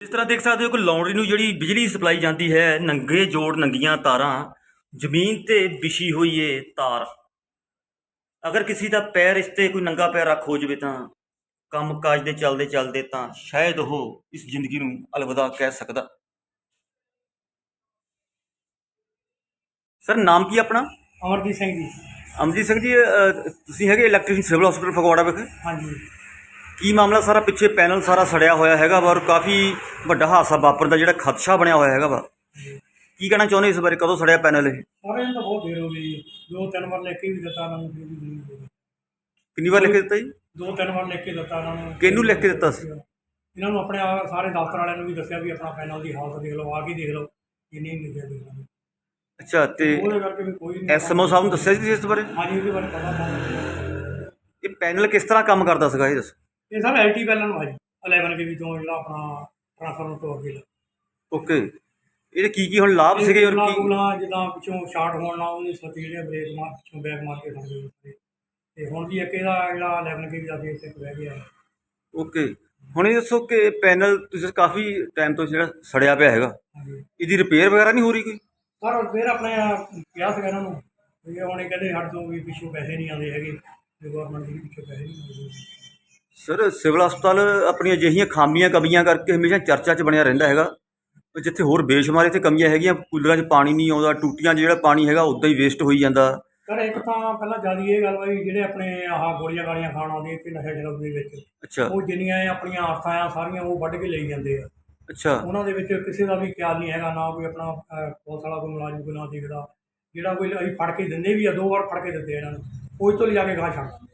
ਤਰ੍ਹਾਂ ਦੇਖ ਸਕਦੇ ਹੋ ਕਿ ਲਾਉਂਡਰੀ ਨੂੰ ਜਿਹੜੀ ਬਿਜਲੀ ਸਪਲਾਈ ਜਾਂਦੀ ਹੈ ਨੰਗੇ ਜੋੜ ਨੰਗੀਆਂ ਤਾਰਾਂ ਜ਼ਮੀਨ ਤੇ ਵਿਛੀ ਹੋਈ ਏ ਤਾਰ। ਅਗਰ ਕਿਸੇ ਦਾ ਪੈਰ ਇਸ ਤੇ ਕੋਈ ਨੰਗਾ ਪੈਰ ਰੱਖ ਹੋ ਜਾਵੇ ਤਾਂ ਕੰਮ ਕਾਜ ਦੇ ਚੱਲਦੇ ਚੱਲਦੇ ਤਾਂ ਸ਼ਾਇਦ ਉਹ ਇਸ ਜ਼ਿੰਦਗੀ ਨੂੰ ਅਲਵਿਦਾ ਕਹਿ ਸਕਦਾ। ਸਰ ਨਾਮ ਕੀ ਆਪਣਾ? ਅਮਰਜੀਤ ਸਿੰਘ ਜੀ। ਅਮਜੀਤ ਸਿੰਘ ਜੀ ਤੁਸੀਂ ਹੈਗੇ ਇਲੈਕਟ੍ਰੀਸ਼ੀਅਨ ਸਿਵਲ ਹਸਪੀਟਲ ਫਗਵਾੜਾ ਵਿਖੇ? ਹਾਂਜੀ। ਕੀ ਮਾਮਲਾ ਸਾਰਾ ਪਿੱਛੇ ਪੈਨਲ ਸਾਰਾ ਸੜਿਆ ਹੋਇਆ ਹੈਗਾ ਵਾ ਔਰ ਕਾਫੀ ਵੱਡਾ ਹਾਦਸਾ ਵਾਪਰਨ ਦਾ ਜਿਹੜਾ ਖਦਸ਼ਾ ਬਣਿਆ ਹੋਇਆ ਹੈਗਾ ਵਾ। ਕੀ ਕਹਿਣਾ ਚਾਹੁੰਦੇ ਇਸ ਬਾਰੇ? ਕਦੋਂ ਸੜਿਆ ਪੈਨਲ ਇਹ? ਸਾਰੇ ਨੂੰ ਤਾਂ ਬਹੁਤ ਦੇਰ ਹੋ ਗਈ ਜੀ। ਦੋ ਤਿੰਨ ਵਾਰ ਲਿਖ ਕੇ ਵੀ ਦਿੱਤਾ ਇਹਨਾਂ ਨੂੰ ਫਿਰ ਵੀ ਨਹੀਂ ਹੋਇਆ। ਕਿੰਨੀ ਵਾਰ ਲਿਖ ਕੇ ਦਿੱਤਾ ਜੀ? ਦੋ ਤਿੰਨ ਵਾਰ ਲਿਖ ਕੇ ਦਿੱਤਾ ਇਹਨਾਂ ਨੂੰ। ਕਿਹਨੂੰ ਲਿਖ ਕੇ ਦਿੱਤਾ ਸੀ? ਇਹਨਾਂ ਨੂੰ ਆਪਣੇ ਆ- ਸਾਰੇ ਦਫ਼ਤਰ ਵਾਲਿਆਂ ਨੂੰ ਵੀ ਦੱਸਿਆ ਵੀ ਆਪਣਾ ਪੈਨਲ ਦੀ ਹਾਲਤ ਦੇਖ ਲਓ ਆ ਕੇ ਦੇਖ ਲਓ ਇਹ ਨਹੀਂ ਲਿਖਿਆ ਦੇਖ ਲਓ। ਅੱਛਾ ਤੇ ਉਹਦੇ ਕਰਕੇ ਵੀ ਕੋਈ ਨਹੀਂ ਐਸਐਮਓ ਸਾਹਿਬ ਨੂੰ ਦੱਸਿਆ ਸੀ ਤੁਸੀਂ ਇਸ ਬਾਰੇ? ਹਾਂਜੀ ਉਹਦੇ ਬਾਰੇ ਪਤਾ ਤਾਂ ਇਹ ਪੈਨਲ ਕਿਸ ਤਰ੍ਹਾਂ ਕੰਮ ਕਰਦਾ ਸੀਗਾ ਇਹ ਦੱਸੋ। ਇਹ ਸਰ ਐਲਟੀ ਪੈਨਲ ਨੂੰ ਹਾਂਜੀ 11 ਕੇ ਵੀ ਤੋਂ ਜਿਹੜਾ ਆਪਣਾ ਟ੍ਰਾਂਸਫਾਰਮਰ ਤੋਂ ਅੱਗੇ ਲਾ ਓਕੇ ਇਹਦੇ ਕੀ ਕੀ ਹੁਣ ਲਾਭ ਸੀਗੇ ਔਰ ਕੀ? ਕੂਲਾਂ ਜਿੱਦਾਂ ਪਿੱਛੋਂ ਸ਼ਾਰਟ ਹੋਣ ਨਾਲ ਉਹਦੀ ਸੱਚ ਜਿਹੜੇ ਬ੍ਰੇਕ ਮਾਰ ਪਿੱਛੋਂ ਬੈਕ ਮਾਰ ਕੇ ਖੜਦੇ ਉੱਤੇ ਤੇ ਹੁਣ ਵੀ ਇੱਕ ਇਹਦਾ ਜਿਹੜਾ 11 ਕੇ ਵੀ ਜਾ ਕੇ ਇੱਥੇ ਰਹਿ ਗਿਆ। ਓਕੇ ਹੁਣ ਇਹ ਦੱਸੋ ਕਿ ਪੈਨਲ ਤੁਸੀਂ ਕਾਫੀ ਟਾਈਮ ਤੋਂ ਜਿਹੜਾ ਸੜਿਆ ਪਿਆ ਹੈਗਾ। ਇਹਦੀ ਰਿਪੇਅਰ ਵਗੈਰਾ ਨਹੀਂ ਹੋ ਰਹੀ ਕੋਈ? ਪਰ ਫਿਰ ਆਪਣੇ ਕਿਹਾ ਸੀਗਾ ਇਹਨਾਂ ਨੂੰ ਵੀ ਹੁਣ ਇਹ ਕਹਿੰਦੇ ਸਾਡੇ ਤੋਂ ਵੀ ਪਿੱਛੋਂ ਪੈਸੇ ਨਹੀਂ ਆਉਂਦੇ ਹੈਗੇ। ਤੇ ਗਵਰਨਮੈਂਟ ਦੇ ਪਿੱਛੋਂ ਪੈਸੇ ਨਹੀਂ ਆਉਂਦੇ। ਸਰ ਸਿਵਲ ਹਸਪਤਾਲ ਆਪਣੀਆਂ ਅਜਿਹੀਆਂ ਖਾਮੀਆਂ ਕਮੀਆਂ ਕਰਕੇ ਹਮੇਸ਼ਾ ਚਰਚਾ 'ਚ ਬਣਿਆ ਰਹਿੰਦਾ ਹੈਗਾ। ਜਿੱਥੇ ਹੋਰ ਬੇਸ਼ੁਮਾਰ ਇੱਥੇ ਕਮੀਆਂ ਹੈਗੀਆਂ ਕੂਲਰਾਂ 'ਚ ਪਾਣੀ ਨਹੀਂ ਆਉਂਦਾ ਟੂਟੀਆਂ 'ਚ ਜਿਹੜਾ ਪਾਣੀ ਹੈਗਾ ਉਦਾਂ ਹੀ ਵੇਸਟ ਹੋਈ ਜਾਂਦਾ। ਸਰ ਇੱਕ ਤਾਂ ਪਹਿਲਾਂ ਜ਼ਿਆਦਾ ਇਹ ਗੱਲ ਹੋਈ ਜਿਹੜੇ ਆਪਣੇ ਆਹ ਗੋਲੀਆਂ ਗਾਲੀਆਂ ਖਾਣ ਆਉਂਦੇ ਇੱਥੇ ਨਸ਼ਾ ਸ਼ਰਾਬ ਦੇ ਵਿੱਚ ਅੱਛਾ। ਉਹ ਜਿੰਨੀਆਂ ਆਪਣੀਆਂ ਆਰਥਾਂ ਆ ਸਾਰੀਆਂ ਉਹ ਵੱਢ ਕੇ ਲਈ ਜਾਂਦੇ ਆ। ਅੱਛਾ। ਉਹਨਾਂ ਦੇ ਵਿੱਚ ਕਿਸੇ ਦਾ ਵੀ ਖਿਆਲ ਨਹੀਂ ਹੈਗਾ ਨਾ ਕੋਈ ਆਪਣਾ ਪੁਲਿਸ ਵਾਲਾ ਕੋਈ ਮੁਲਾਜ਼ਮ ਕੋਈ ਨਾ ਦੇਖਦਾ। ਜਿਹੜਾ ਕੋਈ ਅਸੀਂ ਫੜ ਕੇ ਦਿੰਦੇ ਵੀ ਆ ਦੋ ਵਾਰ ਫੜ ਕੇ ਦਿੱਤੇ ਇਹਨਾਂ ਨੂੰ ਉਹ ਤੋਂ ਲਿਜਾ ਕੇ ਗਾਹ ਛੱਡ ਦਿੰਦੇ।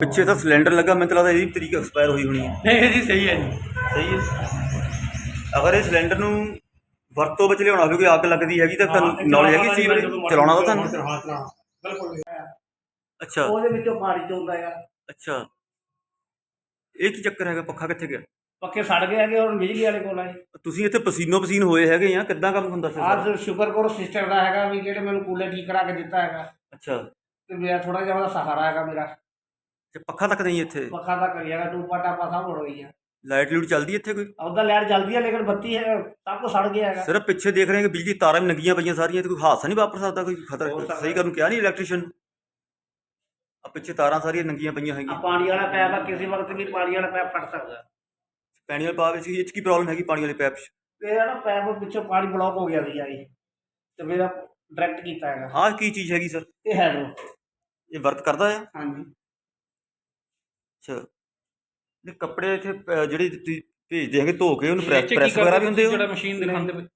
ਪਿੱਛੇ ਤਾਂ ਸਿਲੰਡਰ ਲੱਗਾ ਮੈਨੂੰ ਤਾਂ ਲੱਗਦਾ ਇਹਦੀ ਤਰੀਕ ਐਕਸਪਾਇਰ ਹੋਈ ਹੋਣੀ ਹੈ। ਨਹੀਂ ਜੀ ਸਹੀ ਹੈ ਜੀ। ਸਹੀ ਹੈ। ਅਗਰ ਇਹ ਸਿਲੰਡਰ ਨੂੰ ਵਰਤੋਂ ਵਿੱਚ ਲਿਆਉਣਾ ਹੋਵੇ ਕੋਈ ਅੱਗ ਲੱਗਦੀ ਹੈਗੀ ਤਾਂ ਤੁਹਾਨੂੰ ਨੌਲੇਜ ਹੈਗੀ ਸੀ ਚਲਾਉਣਾ ਤਾਂ ਤੁਹਾਨੂੰ? ਬਿਲਕੁਲ ਅੱਛਾ। ਉਹਦੇ ਵਿੱਚੋਂ ਪਾਣੀ ਚੋਂਦਾ ਆ ਅੱਛਾ। ਇਹ ਕੀ ਚੱਕਰ ਹੈਗਾ? ਪੱਖਾ ਕਿੱਥੇ ਗਿਆ? ਪੱਕੇ ਸੜ ਗਏ ਹੈਗੇ ਹੁਣ ਬਿਜਲੀ ਵਾਲੇ ਕੋਲ ਆਏ। ਤੁਸੀਂ ਇੱਥੇ ਪਸੀਨੋ ਪਸੀਨ ਹੋਏ ਹੈਗੇ ਆ ਕਿੱਦਾਂ ਕੰਮ ਹੁੰਦਾ ਸੀ? ਸਾਰਾ? ਆਹ ਸ਼ੁਕਰ ਕਰੋ ਸਿਸਟਰ ਦਾ ਹੈਗਾ ਵੀ ਜਿਹੜੇ ਮੈਨੂੰ ਕੂਲਰ ਠੀਕ ਕਰਾ ਕੇ ਦਿੱਤਾ ਹੈਗਾ। ਅੱਛਾ। ਤੇ ਮੇਰਾ ਥੋੜਾ ਜਿਹਾ ਉਹਦਾ ਸਹਾਰਾ ਹੈਗਾ ਮੇਰਾ। ਤੇ ਪੱਖਾ ਤੱਕ ਨਹੀਂ ਇੱਥੇ? ਪੱਖਾ ਤਾਂ ਕਰੀਏਗਾ ਟੂਪਾ ਟਾਪਾ ਸਭ ਹੋ ਰਹੀ ਹੈ ਲਾਈਟ ਲੂਟ ਚੱਲਦੀ ਇੱਥੇ ਕੋਈ? ਉਹਦਾ ਲਾਈਟ ਜਲਦੀ ਹੈ ਲੇਕਿਨ ਬੱਤੀ ਹੈ ਸਭ ਕੁਛ ਸੜ ਗਿਆ ਹੈਗਾ। ਸਿਰਫ ਪਿੱਛੇ ਦੇਖ ਰਹੇ ਹਾਂ ਕਿ ਬਿਜਲੀ ਤਾਰਾਂ ਵੀ ਨੰਗੀਆਂ ਪਈਆਂ ਸਾਰੀਆਂ ਤੇ ਕੋਈ ਹਾਦਸਾ ਨਹੀਂ ਵਾਪਰ ਸਕਦਾ ਕੋਈ ਹੋ ਖਤਰਾ ਸਕਦਾ। ਸਹੀ ਕਰਨ ਕਿਹਾ ਨਹੀਂ ਇਲੈਕਟ੍ਰੀਸ਼ੀਅਨ ਆ ਪਿੱਛੇ ਤਾਰਾਂ ਸਾਰੀਆਂ ਨੰਗੀਆਂ ਪਈਆਂ ਆ ਹੈਗੀਆਂ ਪਾਣੀ ਵਾਲਾ ਪੈਪ ਆ ਕਿਸੇ ਵਕਤ ਵੀ ਪਾਣੀ ਵਾਲਾ ਪੈਪ ਫਟ ਸਕਦਾ। ਪਾਣੀ ਵਾਲੇ ਪਾਪ ਵਿੱਚ ਇਹ 'ਚ ਕੀ ਪ੍ਰੋਬਲਮ ਹੈਗੀ ਪਾਣੀ ਵਾਲੇ ਪੈਪ 'ਚ? ਤੇ ਨਾ ਪੈਪ ਪਿੱਛੋਂ ਪਾਣੀ ਬਲੌਕ ਹੋ ਗਿਆ ਸੀ ਜੀ ਤੇ ਮੇਰਾ ਡਾਇਰੈਕਟ ਕੀਤਾ ਹੈਗਾ। ਆਹ ਕੀ ਚੀਜ਼ ਹੈਗੀ ਸਰ? ਇਹ ਹੈਡਰੋ ਇਹ ਵਰਕ ਕਰਦਾ ਆ? ਹਾਂਜੀ। ਅੱਛਾ। ਇਹ ਕੱਪੜੇ ਇੱਥੇ ਅਹ, ਜਿਹੜੇ ਤੁਸੀਂ ਭੇਜਦੇ ਹੈਗੇ ਧੋ ਕੇ ਉਹਨੂੰ ਪ੍ਰੈਸ ਪ੍ਰੈਸ ਵਗੈਰਾ ਵੀ ਹੁੰਦੇ ਹੋ? ਜਿਹੜਾ ਮਸ਼ੀਨ ਦਿਖਾਉਂਦੇ ਪਏ।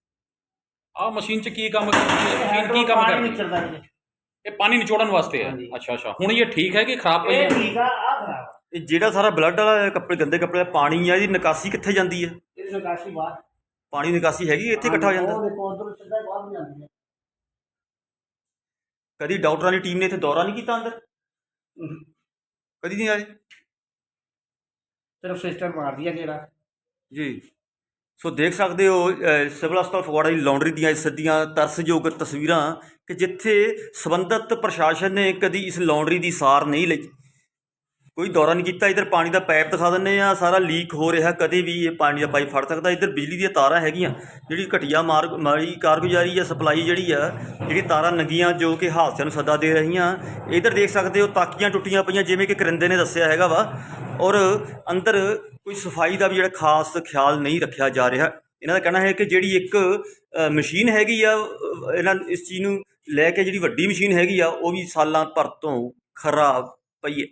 ਆਹ ਮਸ਼ੀਨ 'ਚ ਕੀ ਕੰਮ ਕਰਦੀ ਹੈ? ਮਸ਼ੀਨ ਕੀ ਕੰਮ ਪਾਣੀ ਕਰਦੀ ਹੈ? ਨਿਕਲਦਾ ਜੀ ਇਹ ਪਾਣੀ ਨਿਚੋੜਨ ਵਾਸਤੇ ਹੈ? ਹਾਂਜੀ। ਅੱਛਾ ਅੱਛਾ। ਹੁਣ ਇਹ ਠੀਕ ਹੈ ਕਿ ਖਰਾਬ ਪਈ ਇਹ ਹੈ? ਠੀਕ ਆ ਆ ਖਰਾਬ ਆ। ਇਹ ਜਿਹੜਾ ਸਾਰਾ ਬਲੱਡ ਵਾਲਾ ਕੱਪੜੇ ਗੰਦੇ ਕੱਪੜੇ ਦਾ ਪਾਣੀ ਆ ਇਹਦੀ ਨਿਕਾਸੀ ਕਿੱਥੇ ਜਾਂਦੀ ਹੈ? ਇਹਦੀ ਨਿਕਾਸੀ ਬਾਹਰ। ਪਾਣੀ ਨਿਕਾਸੀ ਹੈਗੀ ਇੱਥੇ ਇਕੱਠਾ ਹੋ ਜਾਂਦਾ? ਉਹ ਦੇਖੋ ਉਧਰ ਸਿੱਧਾ ਬਾਹਰ ਨੂੰ ਜਾਂਦੀ ਹੈ। ਕਦੀ ਡਾਕਟਰਾਂ ਦੀ ਟੀਮ ਨੇ ਇੱਥੇ ਦੌਰਾ ਨਹੀਂ ਕੀਤਾ ਅੰਦਰ? ਕਦੀ ਨਹੀਂ ਆਏ? ਸਿਰਫ ਸਿਸਟਰ ਮਾਰਦੀ ਹੈ ਜਿਹੜਾ ਜੀ। ਸੋ ਦੇਖ ਸਕਦੇ ਹੋ ਅਹ, ਸਿਵਲ ਹਸਪਤਾਲ ਫਗਵਾੜਾ ਦੀ ਲਾਉਂਡਰੀ ਦੀਆਂ ਇਹ ਸਿੱਧੀਆਂ ਤਰਸਯੋਗ ਤਸਵੀਰਾਂ ਕਿ ਜਿੱਥੇ ਸਬੰਧਤ ਪ੍ਰਸ਼ਾਸਨ ਨੇ ਕਦੀ ਇਸ ਲਾਉਂਡਰੀ ਦੀ ਸਾਰ ਨਹੀਂ ਲਈ। ਕੋਈ ਦੌਰਾ ਨਹੀਂ ਕੀਤਾ, ਇਧਰ ਪਾਣੀ ਦਾ ਪਾਈਪ ਦਿਖਾ ਦਿੰਨੇ ਆ ਸਾਰਾ ਲੀਕ ਹੋ ਰਿਹਾ, ਕਦੇ ਵੀ ਇਹ ਪਾਣੀ ਦਾ ਪਾਈਪ ਫੜ ਸਕਦਾ, ਇਧਰ ਬਿਜਲੀ ਦੀਆਂ ਤਾਰਾਂ ਹੈਗੀਆਂ, ਜਿਹੜੀ ਘਟੀਆ ਮਾਰ ਮਾਰੀ ਕਾਰਗੁਜ਼ਾਰੀ ਜਾਂ ਸਪਲਾਈ ਜਿਹੜੀ ਆ, ਜਿਹੜੀ ਤਾਰਾਂ ਨੰਗੀਆਂ ਜੋ ਕਿ ਹਾਦਸਿਆਂ ਨੂੰ ਸੱਦਾ ਦੇ ਰਹੀਆਂ, ਇਧਰ ਦੇਖ ਸਕਦੇ ਹੋ ਤਾਕੀਆਂ ਟੁੱਟੀਆਂ ਪਈਆਂ, ਜਿਵੇਂ ਕਿ ਕਰਿੰਦੇ ਨੇ ਦੱਸਿਆ ਹੈਗਾ ਵਾ, ਔਰ ਅੰਦਰ ਕੋਈ ਸਫ਼ਾਈ ਦਾ ਵੀ ਜਿਹੜਾ ਖਾਸ ਖਿਆਲ ਨਹੀਂ ਰੱਖਿਆ ਜਾ ਰਿਹਾ। ਇਹਨਾਂ ਦਾ ਕਹਿਣਾ ਹੈ ਕਿ ਜਿਹੜੀ ਇੱਕ ਮਸ਼ੀਨ ਹੈਗੀ ਆ, ਇਹਨਾਂ ਇਸ ਚੀਜ਼ ਨੂੰ ਲੈ ਕੇ ਜਿਹੜੀ ਵੱਡੀ ਮਸ਼ੀਨ ਹੈਗੀ ਆ, ਉਹ ਵੀ ਸਾਲਾਂ ਭਰ ਤੋਂ ਖਰਾਬ ਪਈ ਹੈ।